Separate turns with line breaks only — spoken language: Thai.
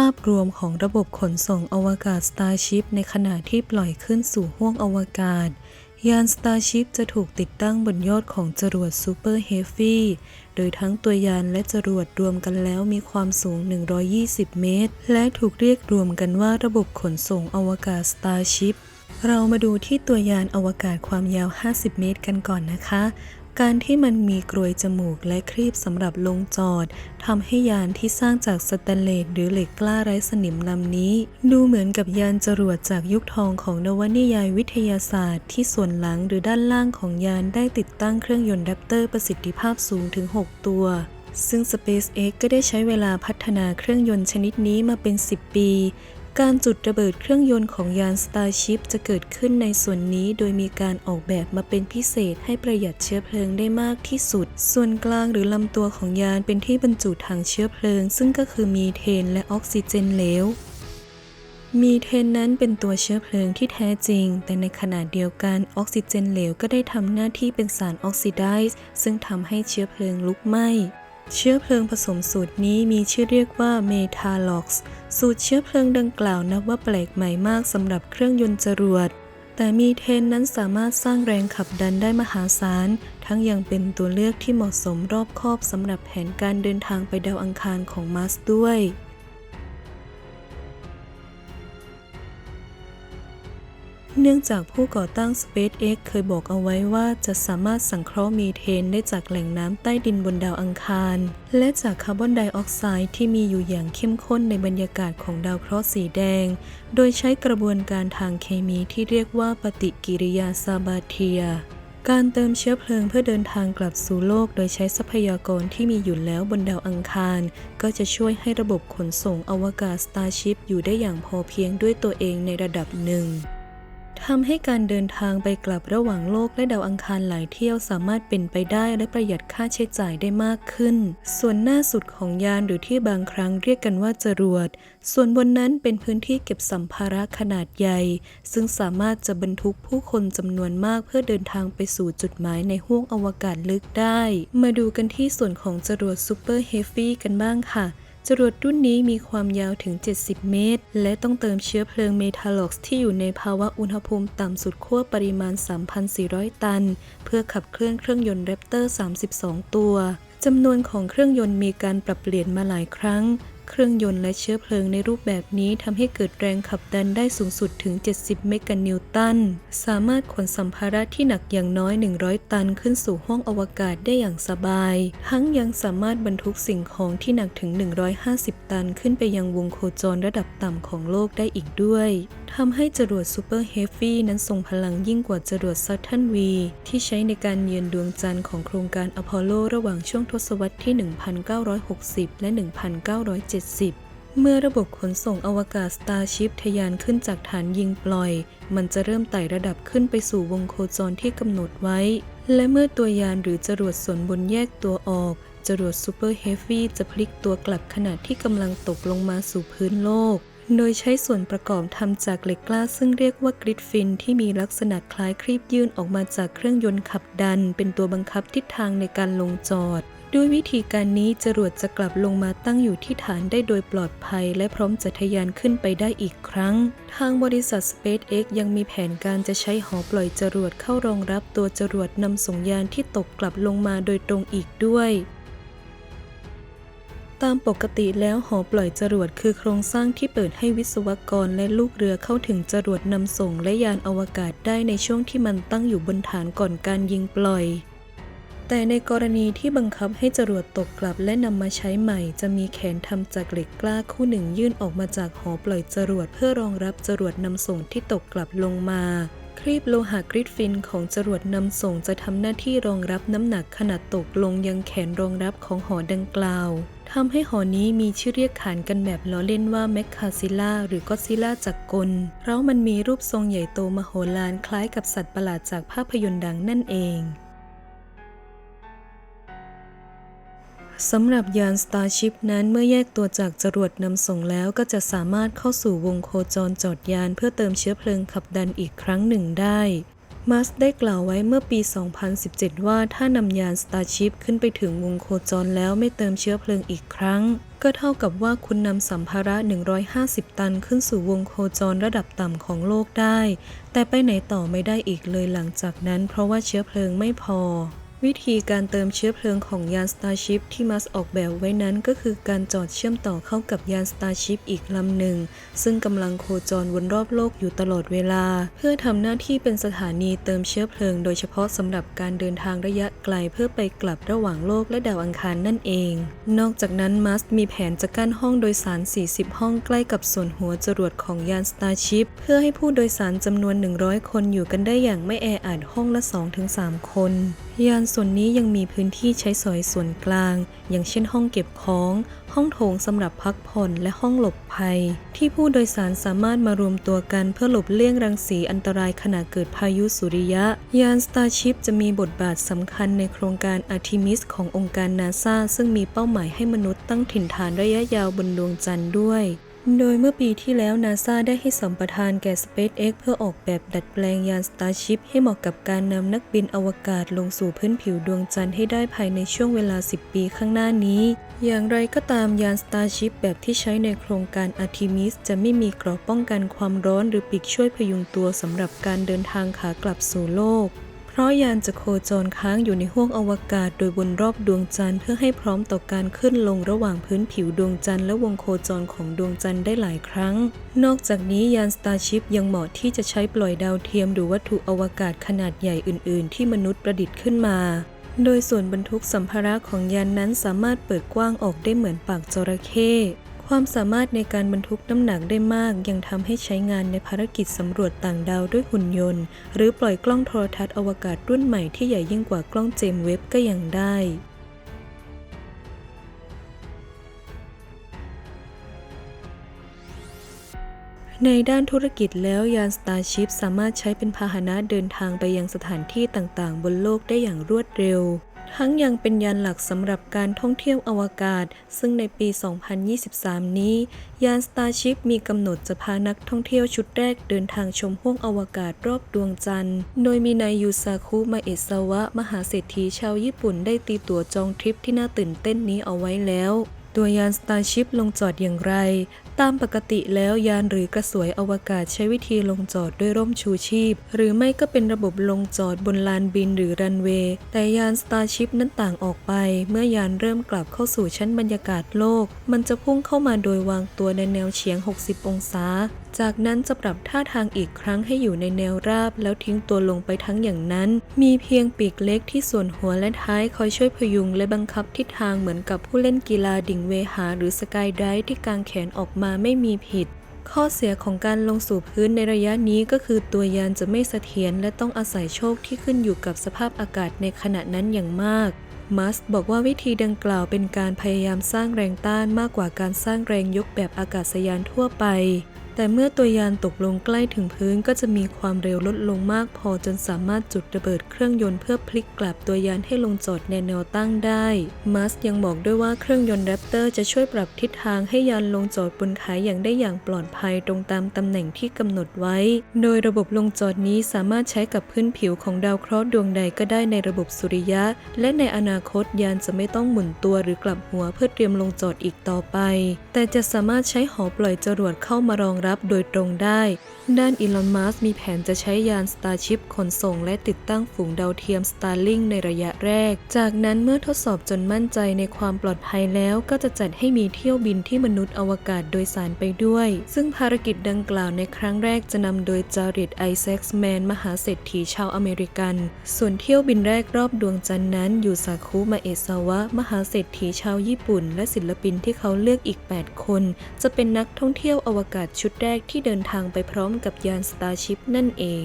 ภาพรวมของระบบขนส่งอวกาศ Starship ในขณะที่ปล่อยขึ้นสู่ห้วงอวกาศ ยาน Starship จะถูกติดตั้งบนยอดของจรวด Super Heavy โดยทั้งตัวยานและจรวดรวมกันแล้วมีความสูง 120 เมตร และถูกเรียกรวมกันว่าระบบขนส่งอวกาศ Starship เรามาดูที่ตัวยานอวกาศความยาว 50 เมตรกันก่อนนะคะ การที่มันมีกรวยจมูกและครีบสำหรับลงจอดทำให้ยานที่สร้างจากสแตนเลสหรือเหล็กกล้าไร้สนิมลำนี้ ดูเหมือนกับยานจรวดจากยุคทองของนวนิยายวิทยาศาสตร์ ที่ส่วนหลังหรือด้านล่างของยานได้ติดตั้งเครื่องยนต์แรปเตอร์ประสิทธิภาพสูงถึง 6 ตัวซึ่ง SpaceX ก็ได้ใช้เวลาพัฒนาเครื่องยนต์ชนิดนี้มาเป็น 10 ปี การจุดระเบิดเครื่องยนต์ของยาน Starship จะเกิดขึ้นในส่วนนี้โดยมีการออกแบบมาเป็นพิเศษให้ประหยัดเชื้อเพลิงได้มากที่สุด ส่วนกลางหรือลำตัวของยานเป็นที่บรรจุถังเชื้อเพลิง ซึ่งก็คือมีเทนและออกซิเจนเหลวมีเทนนั้นเป็นตัวเชื้อเพลิงที่แท้จริง แต่ในขณะเดียวกันออกซิเจนเหลวก็ได้ทำหน้าที่เป็นสารออกซิไดซ์ซึ่งทำให้เชื้อเพลิงลุกไหม้ เชื้อเพลิงผสมสูตรนี้มีชื่อเรียกว่าเมทาล็อกซ์สูตรเชื้อเพลิงดังกล่าวนับว่าแปลกใหม่มากสำหรับเครื่องยนต์จรวด แต่มีเทนนั้นสามารถสร้างแรงขับดันได้มหาศาล ทั้งยังเป็นตัวเลือกที่เหมาะสมรอบคอบสำหรับแผนการเดินทางไปดาวอังคารของมาร์สด้วย เนื่องจากผู้ก่อตั้ง SpaceX เคยบอกเอาไว้ว่าจะสามารถสังเคราะห์มีเทนได้จากแหล่งน้ำใต้ดินบนดาวอังคาร และจากคาร์บอนไดออกไซด์ที่มีอยู่อย่างเข้มข้นในบรรยากาศของดาวเคราะห์สีแดง โดยใช้กระบวนการทางเคมีที่เรียกว่าปฏิกิริยาซาบาเทียการเติมเชื้อเพลิงเพื่อเดินทางกลับสู่โลกโดยใช้ทรัพยากรที่มีอยู่แล้วบนดาวอังคาร ก็จะช่วยให้ระบบขนส่งอวกาศ Starship อยู่ได้อย่างพอเพียงด้วยตัวเองในระดับหนึ่ง ทำให้การเดินทางไปกลับระหว่างโลกและดาวอังคารหลายเที่ยวสามารถเป็นไปได้และประหยัดค่าใช้จ่ายได้มากขึ้น ส่วนหน้าสุดของยานหรือที่บางครั้งเรียกกันว่าจรวด ส่วนบนนั้นเป็นพื้นที่เก็บสัมภาระขนาดใหญ่ ซึ่งสามารถจะบรรทุกผู้คนจำนวนมากเพื่อเดินทางไปสู่จุดหมายในห้วงอวกาศลึกได้ มาดูกันที่ส่วนของจรวด Super Heavy กันบ้างค่ะ จรวดรุ่นนี้มีความยาวถึง 70 เมตร และต้องเติมเชื้อเพลิงเมทัล็อกซ์ที่อยู่ในภาวะอุณหภูมิต่ำสุดขั้วปริมาณ 3,400 ตัน เพื่อขับเคลื่อนเครื่องยนต์แรปเตอร์ 32 ตัวจำนวนของเครื่องยนต์มีการปรับเปลี่ยนมาหลายครั้ง เครื่องยนต์และเชื้อเพลิงในรูปแบบนี้ทำให้เกิดแรงขับดันได้สูงสุดถึง 70 เมกะนิวตัน สามารถขนสัมภาระที่หนักอย่างน้อย 100 ตันขึ้นสู่ห้องอวกาศได้อย่างสบาย ทั้งยังสามารถบรรทุกสิ่งของที่หนักถึง 150 ตันขึ้นไปยังวงโคจรระดับต่ำของโลกได้อีกด้วย ทำให้จรวด Super Heavy นั้นทรงพลังยิ่งกว่าจรวด Saturn V ที่ใช้ในการเยือนดวงจันทร์ของโครงการอพอลโลระหว่างช่วงทศวรรษที่ 1960 และ 1970เมื่อระบบขนส่งอวกาศ Starship ทยานขึ้นจากฐานยิงปล่อย มันจะเริ่มไต่ระดับขึ้นไปสู่วงโคจรที่กำหนดไว้ และเมื่อตัวยานหรือจรวดส่วนบนแยกตัวออก จรวด Super Heavy จะพลิกตัวกลับขณะที่กำลังตกลงมาสู่พื้นโลก โดยใช้ส่วนประกอบทำจากเหล็กกล้าซึ่งเรียกว่ากริดฟินที่มีลักษณะคล้ายครีบยื่นออกมาจากเครื่องยนต์ขับดัน เป็นตัวบังคับทิศทางในการลงจอด ด้วยวิธีการนี้จรวดจะกลับลงมาตั้งอยู่ที่ฐานได้โดยปลอดภัย และพร้อมจะทะยานขึ้นไปได้อีกครั้ง ทางบริษัท SpaceX ยังมีแผนการจะใช้หอปล่อยจรวดเข้ารองรับตัวจรวดนำส่งยานที่ตกกลับลงมาโดยตรงอีกด้วย ตามปกติแล้วหอปล่อยจรวดคือโครงสร้างที่เปิดให้วิศวกรและลูกเรือเข้าถึงจรวดนำส่งและยานอวกาศได้ในช่วงที่มันตั้งอยู่บนฐานก่อนการยิงปล่อย แต่ในกรณีที่บังคับให้จรวดตกกลับและนำมาใช้ใหม่ จะมีแขนทำจากเหล็กกล้าคู่หนึ่งยื่นออกมาจากหอปล่อยจรวดเพื่อรองรับจรวดนำส่งที่ตกกลับลงมา ครีบโลหะกริดฟินของจรวดนำส่งจะทำหน้าที่รองรับน้ำหนักขนาดตกลงยังแขนรองรับของหอดังกล่าวทำให้หอนี้มีชื่อเรียกขานกันแบบล้อเล่นว่าแมคคาซิล่าหรือก็ซิล่าจักกล เพราะมันมีรูปทรงใหญ่โตมโหฬารคล้ายกับสัตว์ประหลาดจากภาพยนตร์ดังนั่นเอง สำหรับยาน Starship นั้นเมื่อแยกตัวจากจรวดนำส่งแล้วก็จะสามารถเข้าสู่วงโคจรจอดยานเพื่อเติมเชื้อเพลิงขับดันอีกครั้งหนึ่งได้ มัสได้กล่าวไว้เมื่อปี 2017 ว่าถ้านำยาน Starship ขึ้นไปถึงวงโคจรแล้วไม่เติมเชื้อเพลิงอีกครั้ง ก็เท่ากับว่าคุณนำสัมภาระ 150 ตันขึ้นสู่วงโคจรระดับต่ำของโลกได้ แต่ไปไหนต่อไม่ได้อีกเลยหลังจากนั้น เพราะว่าเชื้อเพลิงไม่พอ วิธีการเติมเชื้อเพลิงของยาน Starship ที่มัสออกแบบไว้นั้นก็คือการจอดเชื่อมต่อเข้ากับยาน Starship อีกลำหนึ่ง ซึ่งกำลังโคจรวนรอบโลกอยู่ตลอดเวลา เพื่อทำหน้าที่เป็นสถานีเติมเชื้อเพลิงโดยเฉพาะสำหรับการเดินทางระยะไกลเพื่อไปกลับระหว่างโลกและดาวอังคารนั่นเอง นอกจากนั้นมัสมีแผนจะกั้นห้องโดยสาร 40 ห้องใกล้กับส่วนหัวจรวดของยาน Starship เพื่อให้ผู้โดยสารจำนวน 100 คนอยู่กันได้อย่างไม่แออัดห้องละ 2-3 คน ยานส่วนนี้ยังมีพื้นที่ใช้สอยส่วนกลาง อย่างเช่นห้องเก็บของ ห้องโถงสำหรับพักผ่อนและห้องหลบภัย ที่ผู้โดยสารสามารถมารวมตัวกันเพื่อหลบเลี่ยงรังสีอันตรายขณะเกิดพายุสุริยะ ยาน Starship จะมีบทบาทสำคัญในโครงการ Artemis ขององค์การนาซาซึ่งมีเป้าหมายให้มนุษย์ตั้งถิ่นฐานระยะยาวบนดวงจันทร์ด้วย โดยเมื่อปีที่แล้วนาซาได้ให้สัมปทานแก่ SpaceX เพื่อออกแบบดัดแปลงยาน Starship ให้เหมาะกับการนำนักบินอวกาศลงสู่พื้นผิวดวงจันทร์ให้ได้ภายในช่วงเวลา 10 ปีข้างหน้านี้ อย่างไรก็ตามยาน Starship แบบที่ใช้ในโครงการ Artemis จะไม่มีเกราะป้องกันความร้อนหรือปีกช่วยพยุงตัวสำหรับการเดินทางขากลับสู่โลก เพราะยานจะโคจรค้างอยู่ในห้วงอวกาศโดยวนรอบดวงจันทร์เพื่อให้พร้อมต่อการขึ้นลงระหว่างพื้นผิวดวงจันทร์และวงโคจรของดวงจันทร์ได้หลายครั้ง นอกจากนี้ยาน Starship ยังเหมาะที่จะใช้ปล่อยดาวเทียมหรือวัตถุอวกาศขนาดใหญ่อื่น ๆ ที่มนุษย์ประดิษฐ์ขึ้นมาโดยส่วนบรรทุกสัมภาระของยานนั้นสามารถเปิดกว้างออกได้เหมือนปากจระเข้ ความสามารถในการบรรทุกน้ำหนักได้มาก ยังทำให้ใช้งานในภารกิจสำรวจต่างดาวด้วยหุ่นยนต์ หรือปล่อยกล้องโทรทัศน์อวกาศรุ่นใหม่ที่ใหญ่ยิ่งกว่ากล้องเจมส์เว็บก็ยังได้ในด้านธุรกิจแล้วยาน Starship สามารถใช้เป็นพาหนะเดินทางไปยังสถานที่ต่างๆ บนโลกได้อย่างรวดเร็ว ทั้งยังเป็นยานหลักสำหรับการท่องเที่ยวอวกาศ ซึ่งในปี 2023 นี้ ยาน Starship มีกำหนดจะพานักท่องเที่ยวชุดแรกเดินทางชมห้วงอวกาศรอบดวงจันทร์ โดยมีนายยูซาคุมาเอะซาวะ มหาเศรษฐีชาวญี่ปุ่นได้ตีตั๋วจองทริปที่น่าตื่นเต้นนี้เอาไว้แล้ว ตัวยานสตาร์ชิพลงจอดอย่างไร ตามปกติแล้วยานหรือกระสวยอวกาศใช้วิธีลงจอดด้วยร่มชูชีพ หรือไม่ก็เป็นระบบลงจอดบนลานบินหรือรันเวย์ แต่ยานสตาร์ชิพนั้นต่างออกไป เมื่อยานเริ่มกลับเข้าสู่ชั้นบรรยากาศโลก มันจะพุ่งเข้ามาโดยวางตัวในแนวเฉียง 60 องศา จากนั้นจะปรับท่าทางอีกครั้งให้อยู่ในแนวราบ แล้วทิ้งตัวลงไปทั้งอย่างนั้น มีเพียงปีกเล็กที่ส่วนหัวและท้ายคอยช่วยพยุงและบังคับทิศทางเหมือนกับผู้เล่นกีฬาดิ่งเวหาหรือสกายไดฟ์ที่กางแขนออกมาไม่มีผิดข้อเสียของการลงสู่พื้นในระยะนี้ก็คือตัวยานจะไม่เสถียรและต้องอาศัยโชคที่ขึ้นอยู่กับสภาพอากาศในขณะนั้นอย่างมาก มัสบอกว่าวิธีดังกล่าวเป็นการพยายามสร้างแรงต้านมากกว่าการสร้างแรงยกแบบอากาศยานทั่วไป แต่เมื่อตัวยานตกลงใกล้ถึงพื้นก็จะมีความเร็วลดลงมากพอจนสามารถจุดระเบิดเครื่องยนต์เพื่อพลิกกลับตัวยานให้ลงจอดในแนวตั้งได้ มัสยังบอกด้วยว่าเครื่องยนต์แรปเตอร์จะช่วยปรับทิศทางให้ยานลงจอดบนขาอย่างได้อย่างปลอดภัยตรงตามตำแหน่งที่กำหนดไว้ โดยระบบลงจอดนี้สามารถใช้กับพื้นผิวของดาวเคราะห์ดวงใดก็ได้ในระบบสุริยะ และในอนาคตยานจะไม่ต้องหมุนตัวหรือกลับหัวเพื่อเตรียมลงจอดอีกต่อไป แต่จะสามารถใช้หอปล่อยจรวดเข้ามารองรับโดยตรงได้ ด้านอีลอน มัสมีแผนจะใช้ยาน Starship ขนส่งและติดตั้งฝูงดาวเทียม Starlink ในระยะแรก จากนั้นเมื่อทดสอบจนมั่นใจในความปลอดภัยแล้วก็จะจัดให้มีเที่ยวบินที่มนุษย์อวกาศโดยสารไปด้วย ซึ่งภารกิจดังกล่าวในครั้งแรกจะนำโดยจาริดไอแซคแมนมหาเศรษฐีชาวอเมริกัน ส่วนเที่ยวบินแรกรอบดวงจันทร์นั้นอยู่ซาคุมาเอะซาวะ มหาเศรษฐีชาวญี่ปุ่น และศิลปินที่เขาเลือกอีก 8 คน จะเป็นนักท่องเที่ยวอวกาศชุดแรกที่เดินทางไปพร้อมกับยานสตาร์ชิพนั่นเอง